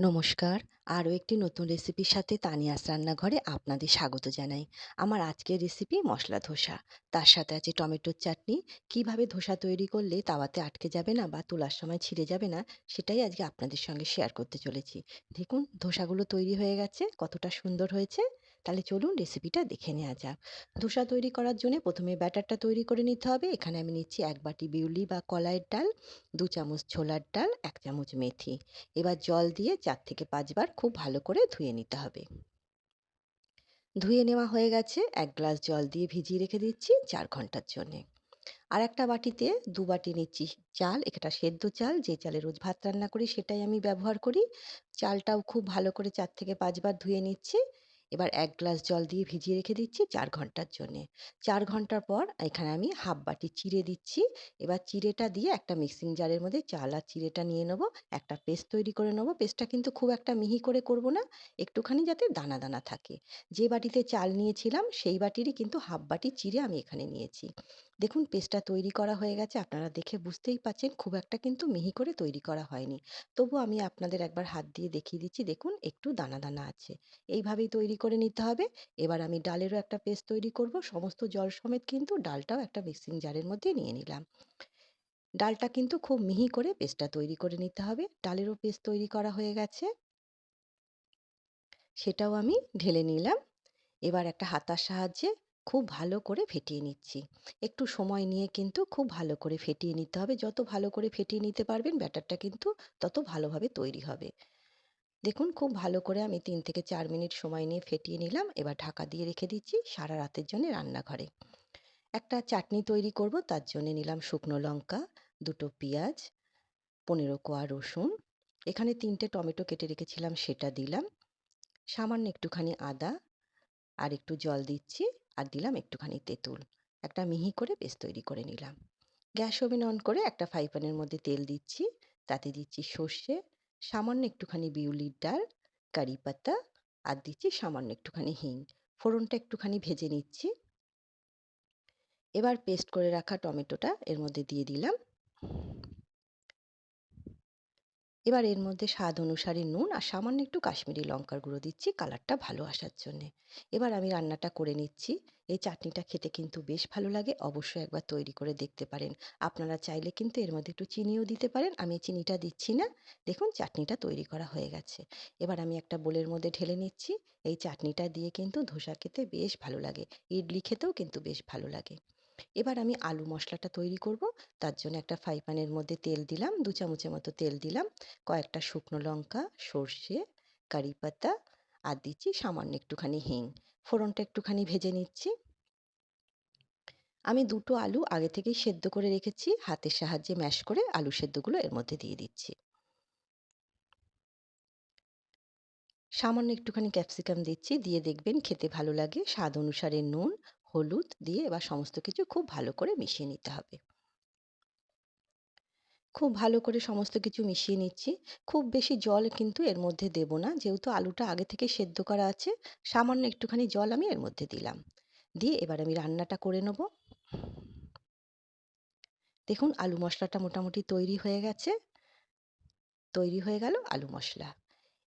নমস্কার। আরও একটি নতুন রেসিপির সাথে তানিয়াস রান্নাঘরে আপনাদের স্বাগত জানাই। আমার আজকের রেসিপি মশলা ধোসা। তার সাথে আছে টমেটোর চাটনি। কীভাবে ধোসা তৈরি করলে তাওয়াতে আটকে যাবে না বা তোলার সময় ছিঁড়ে যাবে না, সেটাই আজকে আপনাদের সঙ্গে শেয়ার করতে চলেছি। দেখুন, ধোসাগুলো তৈরি হয়ে গেছে, কতটা সুন্দর হয়েছে। তাহলে চলুন রেসিপিটা দেখে নেওয়া যাক। ধোসা তৈরি করার জন্য প্রথমে ব্যাটারটা তৈরি করে নিতে হবে। এখানে আমি নিচ্ছি এক বাটি বিউলি বা কলাইয়ের ডাল, দু চামচ ছোলার ডাল, এক চামচ মেথি। এবার জল দিয়ে চার থেকে পাঁচবার খুব ভালো করে ধুয়ে নিতে হবে। ধুয়ে নেওয়া হয়ে গেছে। এক গ্লাস জল দিয়ে ভিজিয়ে রেখে দিচ্ছি চার ঘণ্টার জন্যে। আর একটা বাটিতে দু বাটি নিচ্ছি চাল এটা সেদ্ধ চাল। যে চালে রোজ ভাত রান্না করি সেটাই আমি ব্যবহার করি। চালটাও খুব ভালো করে চার থেকে পাঁচবার ধুয়ে নিচ্ছি। এবার এক গ্লাস জল দিয়ে ভিজিয়ে রেখে দিচ্ছি চার ঘণ্টার জন্যে। চার ঘণ্টার পর এখানে আমি হাফ বাটি চিড়ে দিচ্ছি। এবার চিড়েটা দিয়ে একটা মিক্সিং জারের মধ্যে চাল আর চিড়েটা নিয়ে নেব। একটা পেস্ট তৈরি করে নেব। পেস্টটা কিন্তু খুব একটা মিহি করে করব না, একটুখানি যাতে দানা দানা থাকে। যে বাটিতে চাল নিয়েছিলাম সেই বাটিরই কিন্তু হাফ বাটি চিড়ে আমি এখানে নিয়েছি। দেখুন পেস্টটা তৈরি করা হয়ে গেছে। আপনারা দেখে বুঝতেই পাচ্ছেন খুব একটা কিন্তু মিহি করে তৈরি করা হয়নি। তবু আমি আপনাদের একবার হাত দিয়ে দেখিয়ে দিচ্ছি, দেখুন একটু দানা দানা আছে। এইভাবেই তৈরি করে নিতে হবে। এবার আমি ডালেরও একটা পেস্ট তৈরি করব। সমস্ত জল সমেত কিন্তু ডালটাও একটা মিক্সিং জারের মধ্যে নিয়ে নিলাম। ডালটা কিন্তু খুব মিহি করে পেস্টটা তৈরি করে নিতে হবে। ডালেরও পেস্ট তৈরি করা হয়ে গেছে। সেটাও আমি ঢেলে নিলাম। এবার একটা হাতার সাহায্যে খুব ভালো করে ফেটিয়ে নিচ্ছি। একটু সময় নিয়ে কিন্তু খুব ভালো করে ফেটিয়ে নিতে হবে। যত ভালো করে ফেটিয়ে নিতে পারবেন, ব্যাটারটা কিন্তু তত ভালোভাবে তৈরি হবে। দেখুন, খুব ভালো করে আমি তিন থেকে চার মিনিট সময় নিয়ে ফেটিয়ে নিলাম। এবার ঢাকা দিয়ে রেখে দিচ্ছি সারা রাতের জন্য রান্নাঘরে। একটা চাটনি তৈরি করব, তার জন্য নিলাম শুকনো লঙ্কা, দুটো পেঁয়াজ, পনেরো কোয়া রসুন। এখানে তিনটে টমেটো কেটে রেখেছিলাম, সেটা দিলাম। সামান্য একটুখানি আদা আর একটু জল দিচ্ছি। আর দিলাম একটুখানি তেঁতুল। একটা মিহি করে পেস্ট তৈরি করে নিলাম। গ্যাস ওভেন অন করে একটা ফ্রাই প্যানের মধ্যে তেল দিচ্ছি। তাতে দিচ্ছি সর্ষে, সামান্য একটুখানি বিউলির ডাল, কারি পাতা আর দিচ্ছি সামান্য একটুখানি হিং। ফোড়নটা একটুখানি ভেজে নিচ্ছি। এবার পেস্ট করে রাখা টমেটোটা এর মধ্যে দিয়ে দিলাম। এবার এর মধ্যে স্বাদ অনুসারে নুন আর সামান্য একটু কাশ্মীরি লঙ্কার গুঁড়ো দিচ্ছি কালারটা ভালো আসার জন্যে। এবার আমি রান্নাটা করে নিচ্ছি। এই চাটনিটা খেতে কিন্তু বেশ ভালো লাগে। অবশ্যই একবার তৈরি করে দেখতে পারেন। আপনারা চাইলে কিন্তু এর মধ্যে একটু চিনিও দিতে পারেন। আমি চিনিটা দিচ্ছি না। দেখুন চাটনিটা তৈরি করা হয়ে গেছে। এবার আমি একটা বোলের মধ্যে ঢেলে নিচ্ছি। এই চাটনিটা দিয়ে কিন্তু ধোসা খেতে বেশ ভালো লাগে। ইডলি খেতেও কিন্তু বেশ ভালো লাগে। এবার আমি আলু মশলাটা তৈরি করব। তার জন্য একটা ফ্রাই মধ্যে তেল দিলাম, দু চামচের মতো তেল দিলাম, কয়েকটা শুকনো লঙ্কা, সর্ষে, কারি পাতা, আর দিচ্ছি সামান্য একটুখানি হিং। ফোড়নটা একটুখানি ভেজে নিচ্ছি। আমি দুটো আলু আগে থেকেই সেদ্ধ করে রেখেছি, হাতের সাহায্যে ম্যাশ করে আলু সেদ্ধগুলো এর মধ্যে দিয়ে দিচ্ছি। সামান্য একটুখানি ক্যাপসিকাম দিচ্ছি, দিয়ে দেখবেন খেতে ভালো লাগে। স্বাদ অনুসারে নুন হলুদ দিয়ে এবার সমস্ত কিছু খুব ভালো করে মিশিয়ে নিতে হবে। খুব ভালো করে সমস্ত কিছু মিশিয়ে নিচ্ছি। খুব বেশি জল কিন্তু এর মধ্যে দেব না। যেহেতু আলুটা আগে থেকে সেদ্ধ করা আছে, সামান্য একটুখানি জল আমি এর মধ্যে দিলাম। দিয়ে এবার আমি রান্নাটা করে নেব। দেখুন, আলু মশলাটা মোটামুটি তৈরি হয়ে গেছে। তৈরি হয়ে গেল আলু মশলা।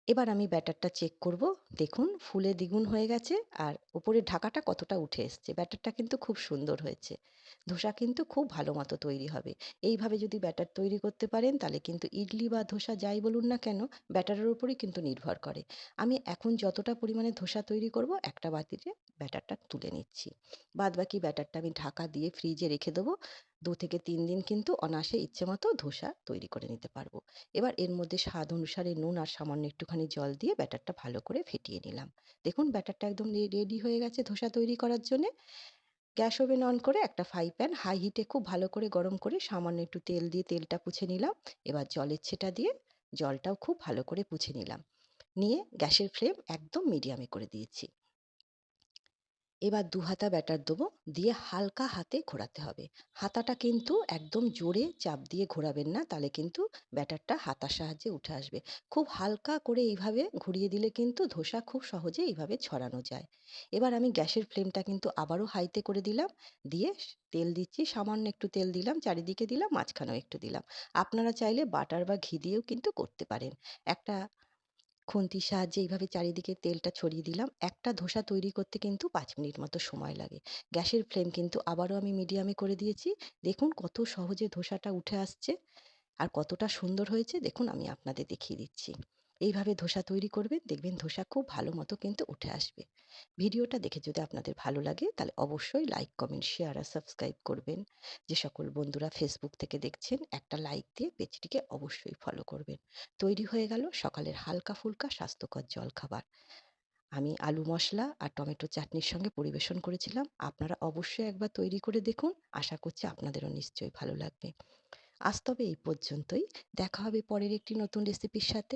এবার আমি ব্যাটারটা চেক করব। দেখুন, ফুলে দ্বিগুণ হয়ে গেছে আর ওপরের ঢাকাটা কতটা উঠে এসছে। ব্যাটারটা কিন্তু খুব সুন্দর হয়েছে। ধোসা কিন্তু খুব ভালো মতো তৈরি হবে। এইভাবে যদি ব্যাটার তৈরি করতে পারেন, তাহলে কিন্তু ইডলি বা ধোসা যাই বলুন না কেন, ব্যাটারের ওপরই কিন্তু নির্ভর করে। আমি এখন যতটা পরিমাণে ধোসা তৈরি করব, একটা বাতিতে ব্যাটারটা তুলে নিচ্ছি। বাদ বাকি ব্যাটারটা আমি ঢাকা দিয়ে ফ্রিজে রেখে দেবো। দু থেকে তিন দিন কিন্তু অনায়াসে ইচ্ছে মতো ধোসা তৈরি করে নিতে পারব। এবার এর মধ্যে স্বাদ অনুসারে নুন আর সামান্য একটুখানি জল দিয়ে ব্যাটারটা ভালো করে ফেটিয়ে নিলাম। দেখুন, ব্যাটারটা একদম রেডি হয়ে গেছে ধোসা তৈরি করার জন্যে। গ্যাস ওভেন অন করে একটা ফ্রাই প্যান হাই হিটে খুব ভালো করে গরম করে সামান্য একটু তেল দিয়ে তেলটা পুছে নিলাম। এবার জলের ছেটা দিয়ে জলটাও খুব ভালো করে পুছে নিলাম। নিয়ে গ্যাসের ফ্লেম একদম মিডিয়ামে করে দিয়েছি। এবার দু হাতা ব্যাটার দেবো দিয়ে হালকা হাতে ঘোরাতে হবে। হাতাটা কিন্তু একদম জোরে চাপ দিয়ে ঘোরাবেন না, তাহলে কিন্তু ব্যাটারটা হাতার সাহায্যে উঠে আসবে। খুব হালকা করে এইভাবে ঘুরিয়ে দিলে কিন্তু ধোসা খুব সহজে এইভাবে ছড়ানো যায়। এবার আমি গ্যাসের ফ্লেমটা কিন্তু আবারও হাইতে করে দিলাম, দিয়ে তেল দিচ্ছি, সামান্য একটু তেল দিলাম, চারিদিকে দিলাম, মাঝখানেও একটু দিলাম। আপনারা চাইলে বাটার বা ঘি দিয়েও কিন্তু করতে পারেন। একটা খুন্তির সাহায্যে এইভাবে চারিদিকে তেলটা ছড়িয়ে দিলাম। একটা ধোসা তৈরি করতে কিন্তু পাঁচ মিনিট মতো সময় লাগে। গ্যাসের ফ্লেম কিন্তু আবারও আমি মিডিয়ামে করে দিয়েছি। দেখুন কত সহজে ধোসাটা উঠে আসছে আর কতটা সুন্দর হয়েছে, দেখুন আমি আপনাদের দেখিয়ে দিচ্ছি। এইভাবে ধোসা তৈরি করবেন দেখবেন ধোসা খুব ভালো মতো কিন্তু উঠে আসবে। ভিডিওটা দেখে যদি আপনাদের ভালো লাগে তাহলে অবশ্যই লাইক, কমেন্ট, শেয়ার আর সাবস্ক্রাইব করবেন। যে সকল বন্ধুরা ফেসবুক থেকে দেখছেন একটা লাইক দিয়ে পেজটিকে অবশ্যই ফলো করবেন। তৈরি হয়ে গেল সকালের হালকা-ফুলকা স্বাস্থ্যকর জলখাবার। আমি আলু মশলা আর টমেটো চাটনির সঙ্গে পরিবেশন করেছিলাম। আপনারা অবশ্যই একবার তৈরি করে দেখুন। আশা করছি আপনাদেরও নিশ্চয়ই ভালো লাগবে। আজ তবে এই পর্যন্তই। দেখা হবে পরের একটি নতুন রেসিপির সাথে।